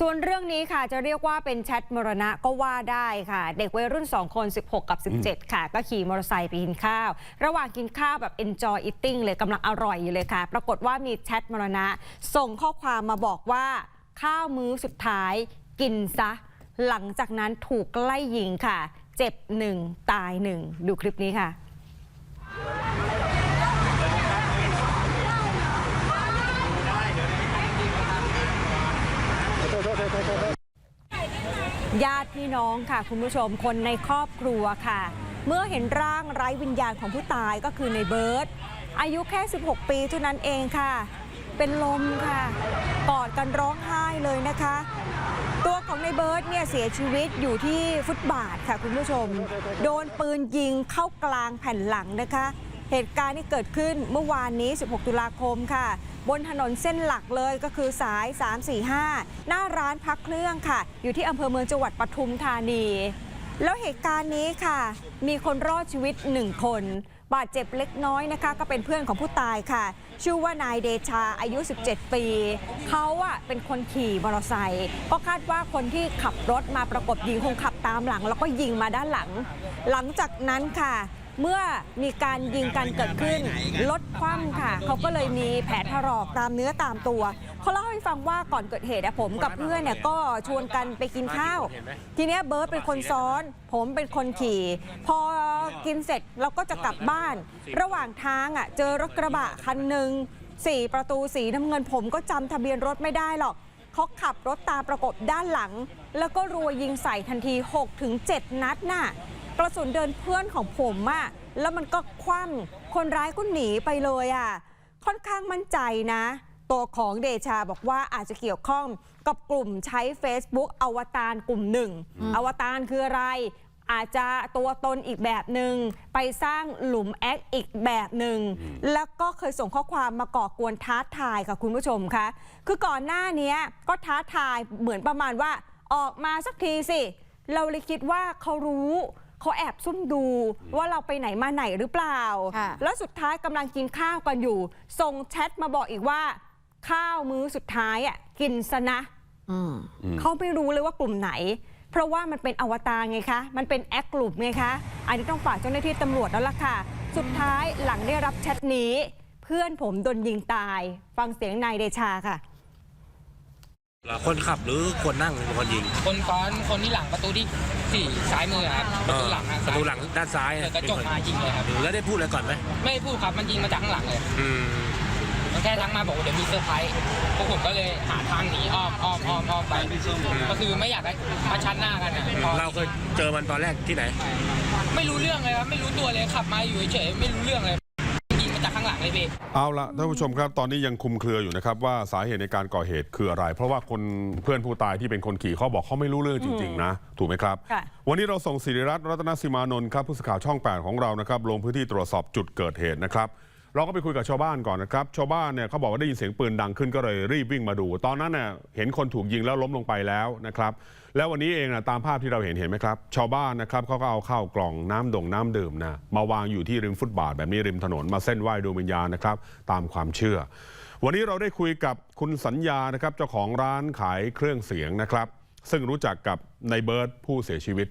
ส่วนเรื่องนี้ค่ะจะเรียกว่าเป็นแชทมรณะก็ว่าได้ค่ะ เด็กวัยรุ่น 2 คน 16 กับ 17 ค่ะ ก็ขี่มอเตอร์ไซค์ไปกินข้าว ระหว่างกินข้าวแบบ enjoy eating เลยกำลังอร่อยอยู่เลยค่ะ ปรากฏว่ามีแชทมรณะ ส่งข้อความมาบอกว่า ข้าวมื้อสุดท้ายกินซะ หลังจากนั้นถูกไล่ยิงค่ะ เจ็บหนึ่งตายหนึ่งดูคลิปนี้ค่ะ ญาติพี่น้องค่ะ คุณผู้ชมคนในครอบครัวค่ะ เมื่อเห็นร่างไร้วิญญาณของผู้ตายก็คือในเบิร์ตอายุแค่ 16 ปีเท่านั้นเองค่ะ เป็นลมค่ะ กอดกันร้องไห้เลยนะคะ ตัวของในเบิร์ตเนี่ยเสียชีวิตอยู่ที่ฟุตบาทค่ะคุณผู้ชม โดนปืนยิงเข้ากลางแผ่นหลังนะคะ เหตุการณ์ที่เกิดขึ้นเมื่อวานนี้ 16 ตุลาคมค่ะ บนถนนเส้นหลักเลยก็คือสาย 345 หน้าร้านพักเครื่องค่ะ อยู่ที่อำเภอเมืองจังหวัดปทุมธานี แล้วเหตุการณ์นี้ค่ะ มีคนรอดชีวิตหนึ่งคน บาดเจ็บเล็กน้อยนะคะ ก็เป็นเพื่อนของผู้ตายค่ะ ชื่อว่านายเดชาอายุ 17 ปี เขาอะเป็นคนขี่มอเตอร์ไซค์ก็คาดว่าคนที่ขับรถมาประกบยิงคงขับตามหลัง แล้วก็ยิงมาด้านหลัง หลังจากนั้นค่ะ เมื่อมีการยิงกันเกิดขึ้นรถคว่ำค่ะ เขาก็เลยมีแผลถลอกตามเนื้อตามตัว เขาเล่าให้ฟังว่าก่อนเกิดเหตุผมกับเพื่อนเนี่ยก็ชวนกันไปกินข้าว ทีนี้เบิร์ตเป็นคนซ้อน ผมเป็นคนขี่ พอกินเสร็จเราก็จะกลับบ้าน ระหว่างทางอะเจอรถกระบะคันหนึ่งสี่ประตูสีน้ำเงินผมก็จำทะเบียนรถไม่ได้หรอกเขาขับรถตามประกบด้านหลัง แล้วก็รัวยิงใส่ทันที 6-7 นัดน่ะ กระสุนเดินเพื่อนของผมอะแล้วมันก็คว่ำคนร้ายก็หนีไปเลยอะค่อนข้างมั่นใจนะ ตัวของเดชาบอกว่าอาจจะเกี่ยวข้องกับกลุ่มใช้ Facebook อวตารกลุ่มหนึ่ง อวตารคืออะไร อาจจะตัวตนอีกแบบหนึง่งไปสร้างหลุมแอคอีกแบบหนึง่งแล้วก็เคยส่งข้อความมาก่อกวนท้าทายค่ะคุณผู้ชมคะคือก่อนหน้านี้ก็ท้าทายเหมือนประมาณว่าออกมาสักทีสิ เราเลยคิดว่าเขารู้ เขาแอบซุ่มดูว่าเราไปไหนมาไหนหรือเปล่าค่ะแล้วสุดท้ายกำลังกินข้าวกันอยู่ ส่งแชทมาบอกอีกว่า ข้าวมื้อสุดท้ายอะกินซะนะอืมเขาไม่รู้เลยว่ากลุ่มไหน เพราะว่ามันเป็นอวตารไงคะ มันเป็นแอคกลุ่มไงคะ อันนี้ต้องฝากเจ้าหน้าที่ตำรวจแล้วล่ะค่ะ สุดท้ายหลังได้รับแชทนี้ เพื่อนผมโดนยิงตาย ฟังเสียงนายเดชาค่ะ คนขับหรือคนนั่งเป็นคนยิง คนซ้อนคนที่หลังประตูที่สี่ซ้ายมือครับประตูหลังทางประซ้ายตูหลังด้านซ้ายเปิดกระจกมายิงเลยครับแล้วได้พูดอะไรก่อนไหมไม่พูดครับมันยิงมาจากข้างหลังเลยอืมมันแค่ทักมาบอกว่าเดี๋ยวมีเซอร์ไพรส์พวกผมก็เลยหาทางหนีอ้อมอ้อมอ้อมอ้อมไปก็คือไม่อยากให้มาชันหน้ากันอะพอเราเคยเจอมันตอนแรกที่ไหน ไม่รู้เรื่องเลยครับไม่รู้ตัวเลยขับมาอยู่เฉยๆไม่รู้เรื่องเลยยิง มาจากข้างหลังเลยพี่เอาละท่านผู้ชมครับตอนนี้ยังคลุมเครืออยู่นะครับว่าสาเหตุในการก่อเหตุคืออะไร เพราะว่าคนเพื่อนผู้ตายที่เป็นคนขี่เขาบอกเขาไม่รู้เรื่องจริง ๆ นะ ถูกไหมครับค่ะวันนี้เราส่งสิริรัตน์รัตนสิมานนท์ครับผู้สื่อข่าวช่อง 8 ของเรานะครับลงพื้นที่ตรวจสอบจุดเกิดเหตุนะครับ เราก็ไปคุยกับชาวบ้านก่อนนะครับ ชาวบ้านเนี่ยเขาบอกว่าได้ยินเสียงปืนดังขึ้นก็เลยรีบวิ่งมาดู ตอนนั้นเนี่ยเห็นคนถูกยิงแล้วล้มลงไปแล้วนะครับ แล้ววันนี้เองนะตามภาพที่เราเห็นเห็นไหมครับ ชาวบ้านนะครับเขาก็เอาข้าวกล่องน้ำดงน้ำดื่มนะมาวางอยู่ที่ริมฟุตบาทแบบนี้ริมถนนมาเส้นไหว้ดวงวิญญาณนะครับ ตามความเชื่อ วันนี้เราได้คุยกับคุณสัญญานะครับเจ้าของร้านขายเครื่องเสียงนะครับ ซึ่งรู้จักกับในเบิร์ดผู้เสียชีวิต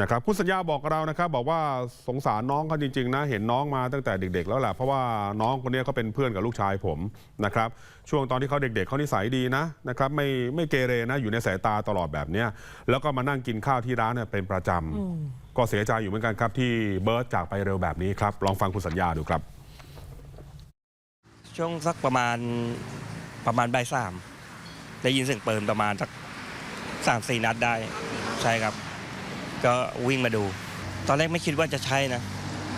นะครับคุณสัญญาบอกกับเรานะครับบอกว่าสงสารน้องเขาจริงๆนะเห็นน้องมาตั้งแต่เด็ก ๆ แล้วแหละเพราะว่าน้องคนนี้เขาเป็นเพื่อนกับลูกชายผมนะครับช่วงตอนที่เขาเด็ก ๆเขานิสัยดีนะนะครับไม่ไม่เกเรนะอยู่ในสายตาตลอดแบบเนี้ยแล้วก็มานั่งกินข้าวที่ร้านเนี่ยเป็นประจำก็เสียใจอยู่เหมือนกันครับที่เบิร์ดจากไปเร็วแบบนี้ครับลองฟังคุณสัญญาดูครับ ช่วงสักประมาณประมาณบ่ายสามได้ยินเสียงปืนประมาณสักสามสี่นัดได้ใช่ครับ ก็วิ่งมาดู ตอนแรกไม่คิดว่าจะใช่นะ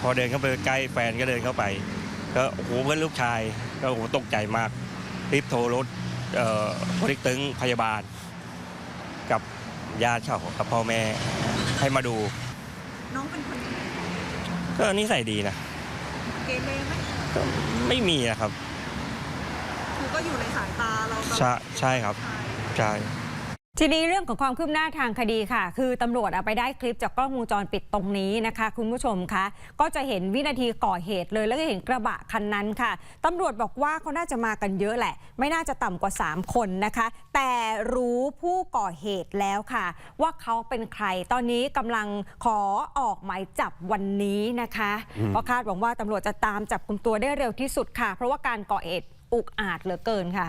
พอเดินเข้าไปใกล้แฟนก็เดินเข้าไป ก็โอ้โหเพื่อนลูกชาย ก็โอ้โหตกใจมากรีบโทรรถเอ่อพลิกตึงพยาบาล กับญาติเขากับพ่อแม่ให้มาดู น้องเป็นคนก็นิสัยดีนะเกเรไหมก็ไม่มีนะครับ คือก็อยู่ในสายตาเราตลอดใช่ใช่ครับ ใช่ ทีนี้เรื่องของความคืบหน้าทางคดีค่ะ คือตำรวจเอาไปได้คลิปจากกล้องวงจรปิดตรงนี้นะคะ คุณผู้ชมคะก็จะเห็นวินาทีก่อเหตุเลยแล้วก็เห็นกระบะคันนั้นค่ะตำรวจบอกว่าเขาน่าจะมากันเยอะแหละ ไม่น่าจะต่ำกว่า 3 คนนะคะ แต่รู้ผู้ก่อเหตุแล้วค่ะ ว่าเขาเป็นใครตอนนี้กำลังขอออกหมายจับวันนี้นะคะเพราะคาดหวังว่าตำรวจจะตามจับกลุ่มตัวได้เร็วที่สุดค่ะ เพราะว่าการก่อเหตุอุกอาจเหลือเกินค่ะ